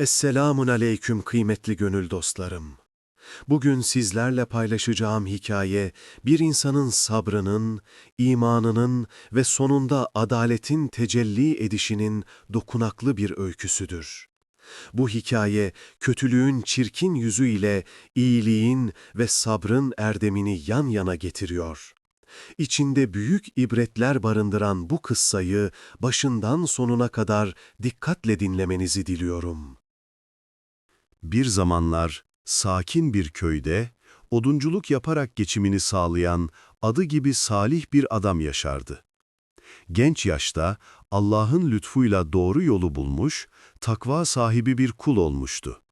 Esselamun aleyküm kıymetli gönül dostlarım. Bugün sizlerle paylaşacağım hikaye bir insanın sabrının, imanının ve sonunda adaletin tecelli edişinin dokunaklı bir öyküsüdür. Bu hikaye kötülüğün çirkin yüzüyle iyiliğin ve sabrın erdemini yan yana getiriyor. İçinde büyük ibretler barındıran bu kıssayı başından sonuna kadar dikkatle dinlemenizi diliyorum. Bir zamanlar sakin bir köyde odunculuk yaparak geçimini sağlayan adı gibi salih bir adam yaşardı. Genç yaşta Allah'ın lütfuyla doğru yolu bulmuş, takva sahibi bir kul olmuştu.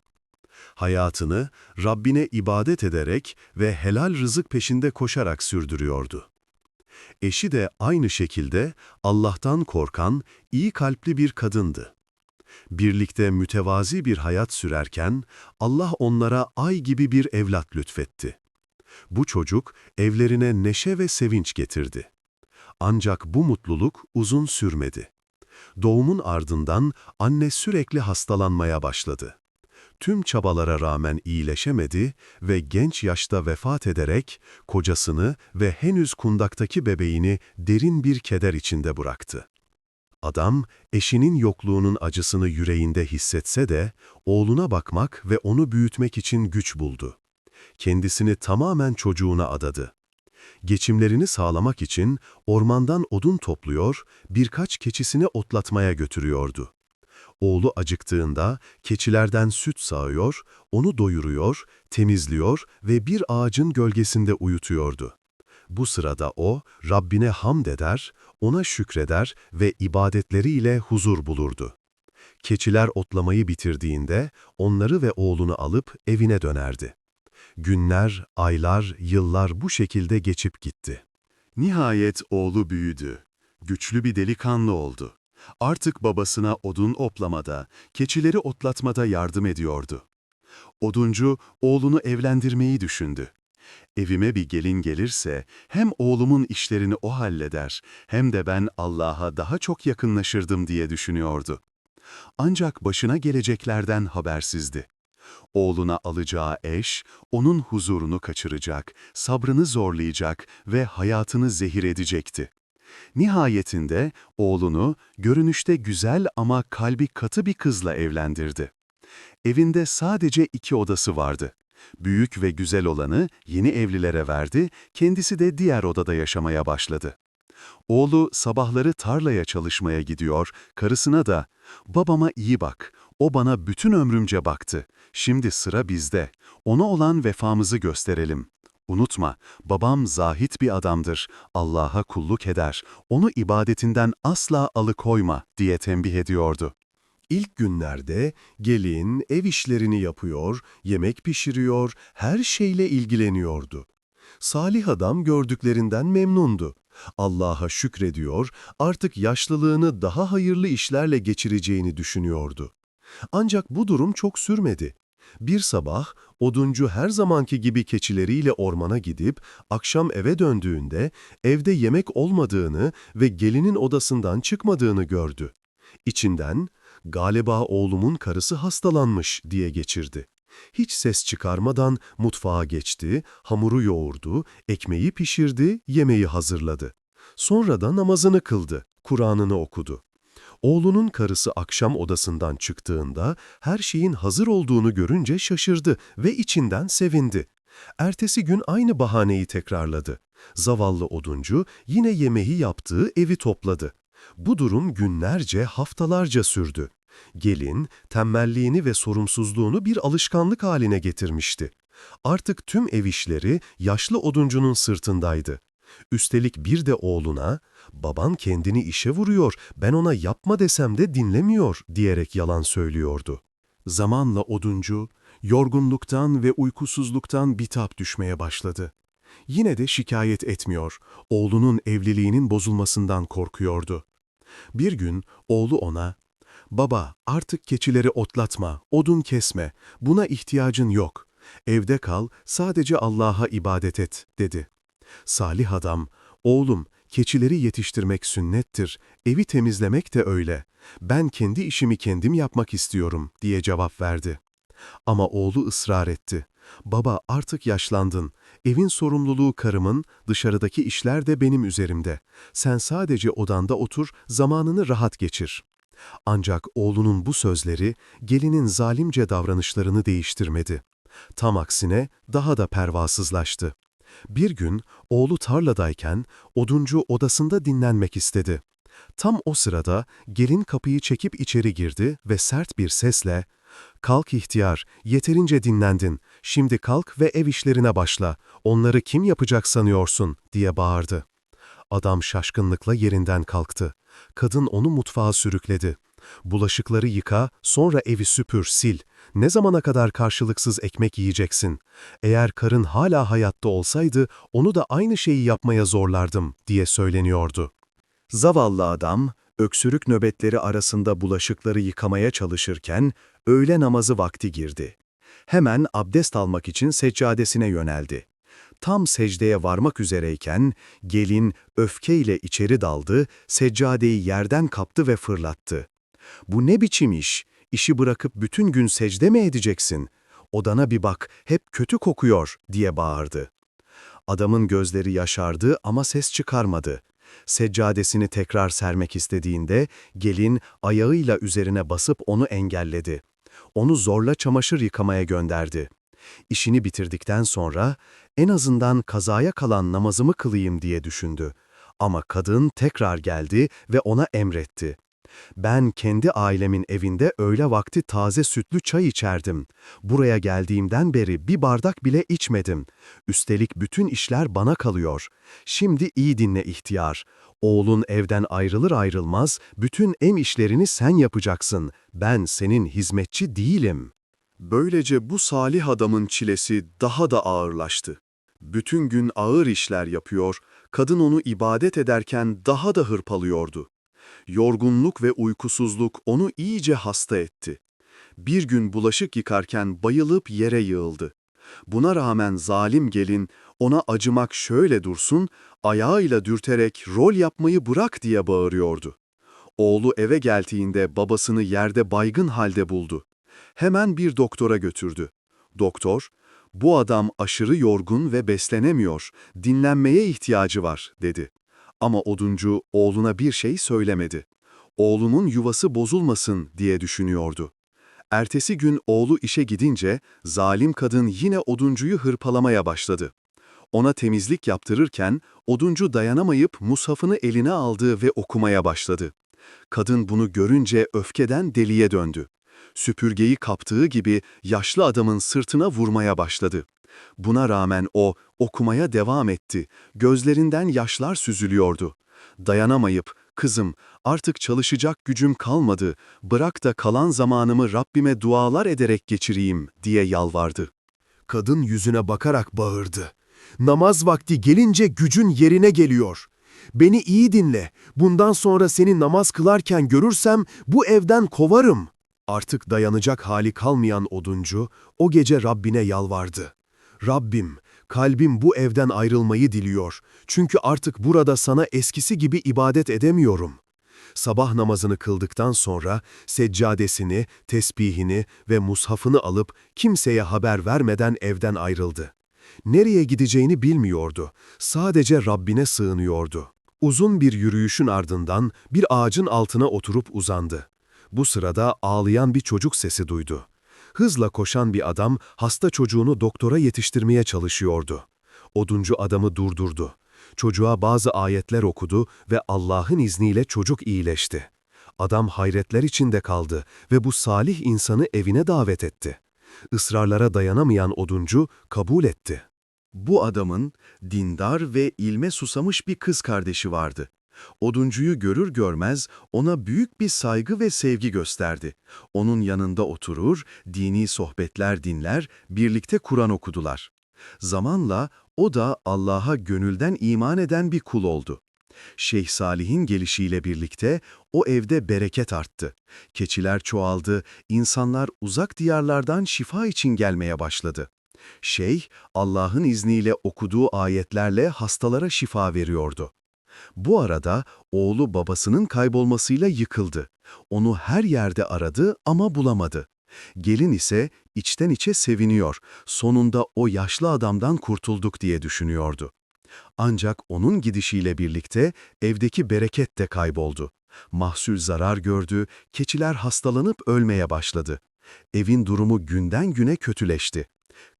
Hayatını Rabbine ibadet ederek ve helal rızık peşinde koşarak sürdürüyordu. Eşi de aynı şekilde Allah'tan korkan, iyi kalpli bir kadındı. Birlikte mütevazi bir hayat sürerken Allah onlara ay gibi bir evlat lütfetti. Bu çocuk evlerine neşe ve sevinç getirdi. Ancak bu mutluluk uzun sürmedi. Doğumun ardından anne sürekli hastalanmaya başladı. Tüm çabalara rağmen iyileşemedi ve genç yaşta vefat ederek kocasını ve henüz kundaktaki bebeğini derin bir keder içinde bıraktı. Adam, eşinin yokluğunun acısını yüreğinde hissetse de, oğluna bakmak ve onu büyütmek için güç buldu. Kendisini tamamen çocuğuna adadı. Geçimlerini sağlamak için ormandan odun topluyor, birkaç keçisini otlatmaya götürüyordu. Oğlu acıktığında keçilerden süt sağıyor, onu doyuruyor, temizliyor ve bir ağacın gölgesinde uyutuyordu. Bu sırada o, Rabbine hamd eder, ona şükreder ve ibadetleriyle huzur bulurdu. Keçiler otlamayı bitirdiğinde onları ve oğlunu alıp evine dönerdi. Günler, aylar, yıllar bu şekilde geçip gitti. Nihayet oğlu büyüdü. Güçlü bir delikanlı oldu. Artık babasına odun oplamada, keçileri otlatmada yardım ediyordu. Oduncu oğlunu evlendirmeyi düşündü. Evime bir gelin gelirse hem oğlumun işlerini o halleder hem de ben Allah'a daha çok yakınlaşırdım diye düşünüyordu. Ancak başına geleceklerden habersizdi. Oğluna alacağı eş, onun huzurunu kaçıracak, sabrını zorlayacak ve hayatını zehir edecekti. Nihayetinde oğlunu görünüşte güzel ama kalbi katı bir kızla evlendirdi. Evinde sadece iki odası vardı. Büyük ve güzel olanı yeni evlilere verdi, kendisi de diğer odada yaşamaya başladı. Oğlu sabahları tarlaya çalışmaya gidiyor, karısına da ''Babama iyi bak, o bana bütün ömrümce baktı, şimdi sıra bizde, ona olan vefamızı gösterelim.'' Unutma, babam zahit bir adamdır, Allah'a kulluk eder, onu ibadetinden asla alıkoyma diye tembih ediyordu. İlk günlerde gelin ev işlerini yapıyor, yemek pişiriyor, her şeyle ilgileniyordu. Salih adam gördüklerinden memnundu. Allah'a şükrediyor, artık yaşlılığını daha hayırlı işlerle geçireceğini düşünüyordu. Ancak bu durum çok sürmedi. Bir sabah oduncu her zamanki gibi keçileriyle ormana gidip akşam eve döndüğünde evde yemek olmadığını ve gelinin odasından çıkmadığını gördü. İçinden galiba oğlumun karısı hastalanmış diye geçirdi. Hiç ses çıkarmadan mutfağa geçti, hamuru yoğurdu, ekmeği pişirdi, yemeği hazırladı. Sonra da namazını kıldı, Kur'an'ını okudu. Oğlunun karısı akşam odasından çıktığında her şeyin hazır olduğunu görünce şaşırdı ve içinden sevindi. Ertesi gün aynı bahaneyi tekrarladı. Zavallı oduncu yine yemeği yaptığı evi topladı. Bu durum günlerce, haftalarca sürdü. Gelin, tembelliğini ve sorumsuzluğunu bir alışkanlık haline getirmişti. Artık tüm ev işleri yaşlı oduncunun sırtındaydı. Üstelik bir de oğluna, baban kendini işe vuruyor, ben ona yapma desem de dinlemiyor diyerek yalan söylüyordu. Zamanla oduncu, yorgunluktan ve uykusuzluktan bitap düşmeye başladı. Yine de şikayet etmiyor, oğlunun evliliğinin bozulmasından korkuyordu. Bir gün oğlu ona, ''Baba artık keçileri otlatma, odun kesme, buna ihtiyacın yok. Evde kal, sadece Allah'a ibadet et.'' dedi. Salih adam, ''Oğlum Keçileri yetiştirmek sünnettir, evi temizlemek de öyle. Ben kendi işimi kendim yapmak istiyorum, diye cevap verdi. Ama oğlu ısrar etti. Baba artık yaşlandın. Evin sorumluluğu karımın, dışarıdaki işler de benim üzerimde. Sen sadece odanda otur, zamanını rahat geçir. Ancak oğlunun bu sözleri gelinin zalimce davranışlarını değiştirmedi. Tam aksine daha da pervasızlaştı. Bir gün oğlu tarladayken oduncu odasında dinlenmek istedi. Tam o sırada gelin kapıyı çekip içeri girdi ve sert bir sesle ''Kalk ihtiyar, yeterince dinlendin, şimdi kalk ve ev işlerine başla, onları kim yapacak sanıyorsun?'' diye bağırdı. Adam şaşkınlıkla yerinden kalktı. Kadın onu mutfağa sürükledi. Bulaşıkları yıka, sonra evi süpür, sil. Ne zamana kadar karşılıksız ekmek yiyeceksin? Eğer karın hala hayatta olsaydı, onu da aynı şeyi yapmaya zorlardım, diye söyleniyordu. Zavallı adam, öksürük nöbetleri arasında bulaşıkları yıkamaya çalışırken, öğle namazı vakti girdi. Hemen abdest almak için seccadesine yöneldi. Tam secdeye varmak üzereyken, gelin öfkeyle içeri daldı, seccadeyi yerden kaptı ve fırlattı. Bu ne biçim iş? İşi bırakıp bütün gün secde mi edeceksin? Odana bir bak, hep kötü kokuyor, diye bağırdı. Adamın gözleri yaşardı ama ses çıkarmadı. Seccadesini tekrar sermek istediğinde gelin ayağıyla üzerine basıp onu engelledi. Onu zorla çamaşır yıkamaya gönderdi. İşini bitirdikten sonra en azından kazaya kalan namazımı kılayım diye düşündü. Ama kadın tekrar geldi ve ona emretti. Ben kendi ailemin evinde öğle vakti taze sütlü çay içerdim. Buraya geldiğimden beri bir bardak bile içmedim. Üstelik bütün işler bana kalıyor. Şimdi iyi dinle ihtiyar. Oğlun evden ayrılır ayrılmaz bütün ev işlerini sen yapacaksın. Ben senin hizmetçi değilim. Böylece bu salih adamın çilesi daha da ağırlaştı. Bütün gün ağır işler yapıyor, kadın onu ibadet ederken daha da hırpalıyordu. Yorgunluk ve uykusuzluk onu iyice hasta etti. Bir gün bulaşık yıkarken bayılıp yere yığıldı. Buna rağmen zalim gelin ona acımak şöyle dursun, ayağıyla dürterek rol yapmayı bırak diye bağırıyordu. Oğlu eve geldiğinde babasını yerde baygın halde buldu. Hemen bir doktora götürdü. Doktor, bu adam aşırı yorgun ve beslenemiyor, dinlenmeye ihtiyacı var, dedi. Ama oduncu oğluna bir şey söylemedi. Oğlunun yuvası bozulmasın diye düşünüyordu. Ertesi gün oğlu işe gidince zalim kadın yine oduncuyu hırpalamaya başladı. Ona temizlik yaptırırken oduncu dayanamayıp mushafını eline aldı ve okumaya başladı. Kadın bunu görünce öfkeden deliye döndü. Süpürgeyi kaptığı gibi yaşlı adamın sırtına vurmaya başladı. Buna rağmen o okumaya devam etti. Gözlerinden yaşlar süzülüyordu. Dayanamayıp, kızım artık çalışacak gücüm kalmadı, bırak da kalan zamanımı Rabbime dualar ederek geçireyim diye yalvardı. Kadın yüzüne bakarak bağırdı. Namaz vakti gelince gücün yerine geliyor. Beni iyi dinle. Bundan sonra seni namaz kılarken görürsem bu evden kovarım. Artık dayanacak hali kalmayan oduncu o gece Rabbine yalvardı. Rabbim, kalbim bu evden ayrılmayı diliyor. Çünkü artık burada sana eskisi gibi ibadet edemiyorum. Sabah namazını kıldıktan sonra seccadesini, tesbihini ve mushafını alıp kimseye haber vermeden evden ayrıldı. Nereye gideceğini bilmiyordu. Sadece Rabbine sığınıyordu. Uzun bir yürüyüşün ardından bir ağacın altına oturup uzandı. Bu sırada ağlayan bir çocuk sesi duydu. Hızla koşan bir adam hasta çocuğunu doktora yetiştirmeye çalışıyordu. Oduncu adamı durdurdu. Çocuğa bazı ayetler okudu ve Allah'ın izniyle çocuk iyileşti. Adam hayretler içinde kaldı ve bu salih insanı evine davet etti. Israrlara dayanamayan oduncu kabul etti. Bu adamın dindar ve ilme susamış bir kız kardeşi vardı. Oduncuyu görür görmez ona büyük bir saygı ve sevgi gösterdi. Onun yanında oturur, dini sohbetler dinler, birlikte Kur'an okudular. Zamanla o da Allah'a gönülden iman eden bir kul oldu. Şeyh Salih'in gelişiyle birlikte o evde bereket arttı. Keçiler çoğaldı, insanlar uzak diyarlardan şifa için gelmeye başladı. Şeyh, Allah'ın izniyle okuduğu ayetlerle hastalara şifa veriyordu. Bu arada oğlu babasının kaybolmasıyla yıkıldı. Onu her yerde aradı ama bulamadı. Gelin ise içten içe seviniyor. Sonunda o yaşlı adamdan kurtulduk diye düşünüyordu. Ancak onun gidişiyle birlikte evdeki bereket de kayboldu. Mahsul zarar gördü, keçiler hastalanıp ölmeye başladı. Evin durumu günden güne kötüleşti.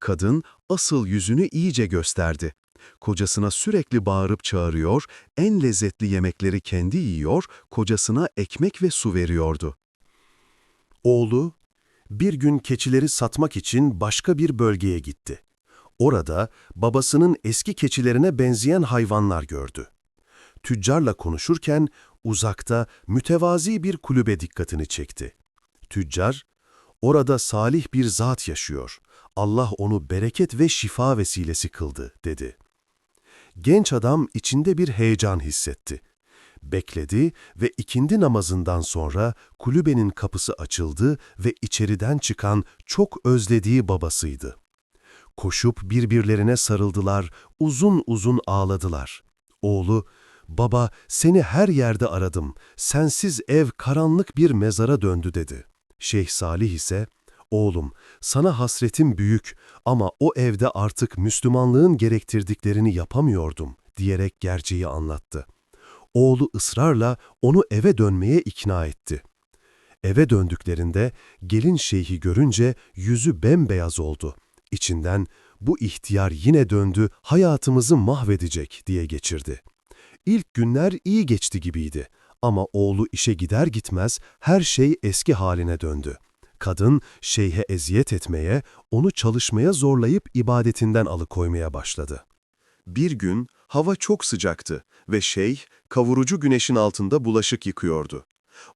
Kadın asıl yüzünü iyice gösterdi. Kocasına sürekli bağırıp çağırıyor, en lezzetli yemekleri kendi yiyor, kocasına ekmek ve su veriyordu. Oğlu, bir gün keçileri satmak için başka bir bölgeye gitti. Orada babasının eski keçilerine benzeyen hayvanlar gördü. Tüccarla konuşurken uzakta mütevazi bir kulübe dikkatini çekti. Tüccar, orada salih bir zat yaşıyor. Allah onu bereket ve şifa vesilesi kıldı, dedi. Genç adam içinde bir heyecan hissetti. Bekledi ve ikindi namazından sonra kulübenin kapısı açıldı ve içeriden çıkan çok özlediği babasıydı. Koşup birbirlerine sarıldılar, uzun uzun ağladılar. Oğlu, ''Baba, seni her yerde aradım, sensiz ev karanlık bir mezara döndü.'' dedi. Şeyh Salih ise, ''Oğlum, sana hasretim büyük ama o evde artık Müslümanlığın gerektirdiklerini yapamıyordum.'' diyerek gerçeği anlattı. Oğlu ısrarla onu eve dönmeye ikna etti. Eve döndüklerinde gelin şeyhi görünce yüzü bembeyaz oldu. İçinden bu ihtiyar yine döndü, hayatımızı mahvedecek diye geçirdi. İlk günler iyi geçti gibiydi ama oğlu işe gider gitmez her şey eski haline döndü. Kadın şeyhe eziyet etmeye, onu çalışmaya zorlayıp ibadetinden alıkoymaya başladı. Bir gün hava çok sıcaktı ve şeyh kavurucu güneşin altında bulaşık yıkıyordu.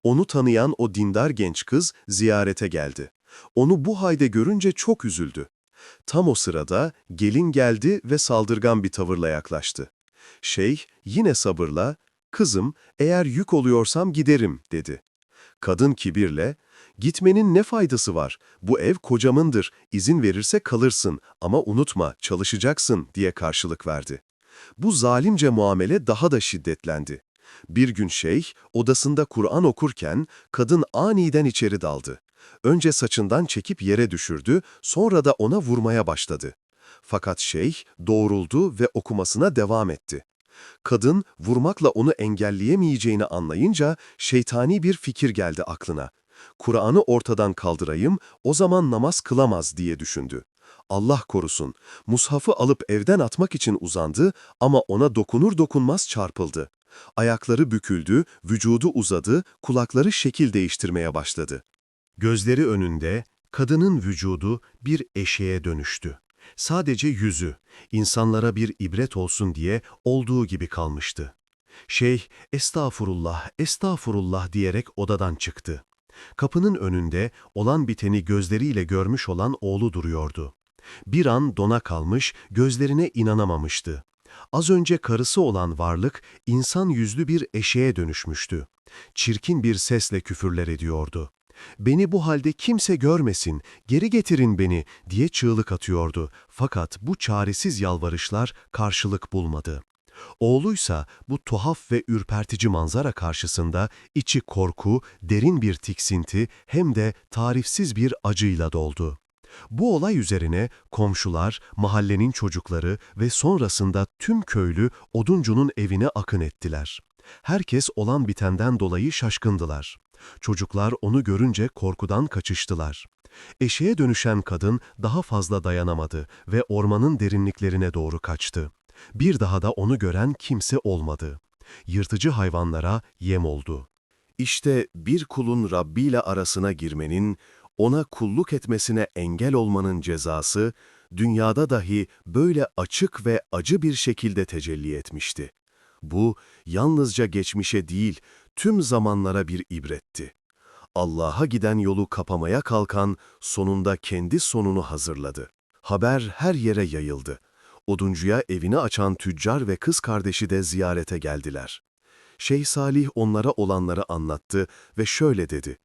Onu tanıyan o dindar genç kız ziyarete geldi. Onu bu halde görünce çok üzüldü. Tam o sırada gelin geldi ve saldırgan bir tavırla yaklaştı. Şeyh yine sabırla, ''Kızım, eğer yük oluyorsam giderim.'' dedi. Kadın kibirle, ''Gitmenin ne faydası var? Bu ev kocamındır, izin verirse kalırsın ama unutma, çalışacaksın.'' diye karşılık verdi. Bu zalimce muamele daha da şiddetlendi. Bir gün şeyh, odasında Kur'an okurken kadın aniden içeri daldı. Önce saçından çekip yere düşürdü, sonra da ona vurmaya başladı. Fakat şeyh doğruldu ve okumasına devam etti. Kadın vurmakla onu engelleyemeyeceğini anlayınca şeytani bir fikir geldi aklına. Kur'an'ı ortadan kaldırayım, o zaman namaz kılamaz diye düşündü. Allah korusun, mushafı alıp evden atmak için uzandı ama ona dokunur dokunmaz çarpıldı. Ayakları büküldü, vücudu uzadı, kulakları şekil değiştirmeye başladı. Gözleri önünde, kadının vücudu bir eşeğe dönüştü. Sadece yüzü, insanlara bir ibret olsun diye olduğu gibi kalmıştı. Şeyh, estağfurullah, estağfurullah diyerek odadan çıktı. Kapının önünde olan biteni gözleriyle görmüş olan oğlu duruyordu. Bir an dona kalmış, gözlerine inanamamıştı. Az önce karısı olan varlık, insan yüzlü bir eşeğe dönüşmüştü. Çirkin bir sesle küfürler ediyordu. Beni bu halde kimse görmesin, geri getirin beni diye çığlık atıyordu. Fakat bu çaresiz yalvarışlar karşılık bulmadı. Oğluysa bu tuhaf ve ürpertici manzara karşısında içi korku, derin bir tiksinti hem de tarifsiz bir acıyla doldu. Bu olay üzerine komşular, mahallenin çocukları ve sonrasında tüm köylü oduncunun evine akın ettiler. Herkes olan bitenden dolayı şaşkındılar. Çocuklar onu görünce korkudan kaçıştılar. Eşeğe dönüşen kadın daha fazla dayanamadı ve ormanın derinliklerine doğru kaçtı. Bir daha da onu gören kimse olmadı. Yırtıcı hayvanlara yem oldu. İşte bir kulun Rabbi ile arasına girmenin, ona kulluk etmesine engel olmanın cezası, dünyada dahi böyle açık ve acı bir şekilde tecelli etmişti. Bu, yalnızca geçmişe değil, tüm zamanlara bir ibretti. Allah'a giden yolu kapamaya kalkan, sonunda kendi sonunu hazırladı. Haber her yere yayıldı. Oduncuya evini açan tüccar ve kız kardeşi de ziyarete geldiler. Şeyh Salih onlara olanları anlattı ve şöyle dedi.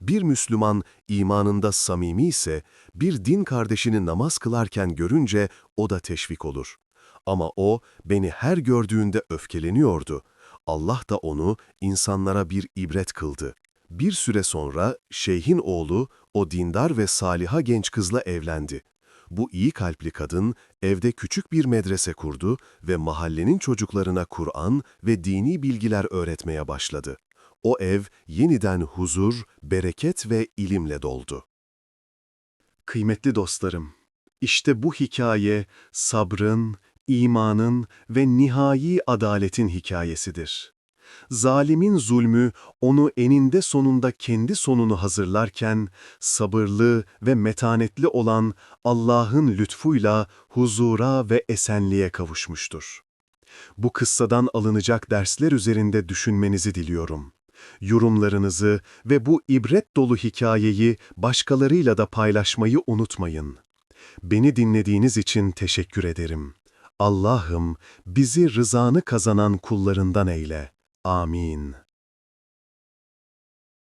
Bir Müslüman imanında samimi ise bir din kardeşini namaz kılarken görünce o da teşvik olur. Ama o beni her gördüğünde öfkeleniyordu. Allah da onu insanlara bir ibret kıldı. Bir süre sonra şeyhin oğlu o dindar ve saliha genç kızla evlendi. Bu iyi kalpli kadın evde küçük bir medrese kurdu ve mahallenin çocuklarına Kur'an ve dini bilgiler öğretmeye başladı. O ev yeniden huzur, bereket ve ilimle doldu. Kıymetli dostlarım, işte bu hikaye sabrın, imanın ve nihai adaletin hikayesidir. Zalimin zulmü onu eninde sonunda kendi sonunu hazırlarken, sabırlı ve metanetli olan Allah'ın lütfuyla huzura ve esenliğe kavuşmuştur. Bu kıssadan alınacak dersler üzerinde düşünmenizi diliyorum. Yorumlarınızı ve bu ibret dolu hikayeyi başkalarıyla da paylaşmayı unutmayın. Beni dinlediğiniz için teşekkür ederim. Allah'ım bizi rızanı kazanan kullarından eyle. Amin.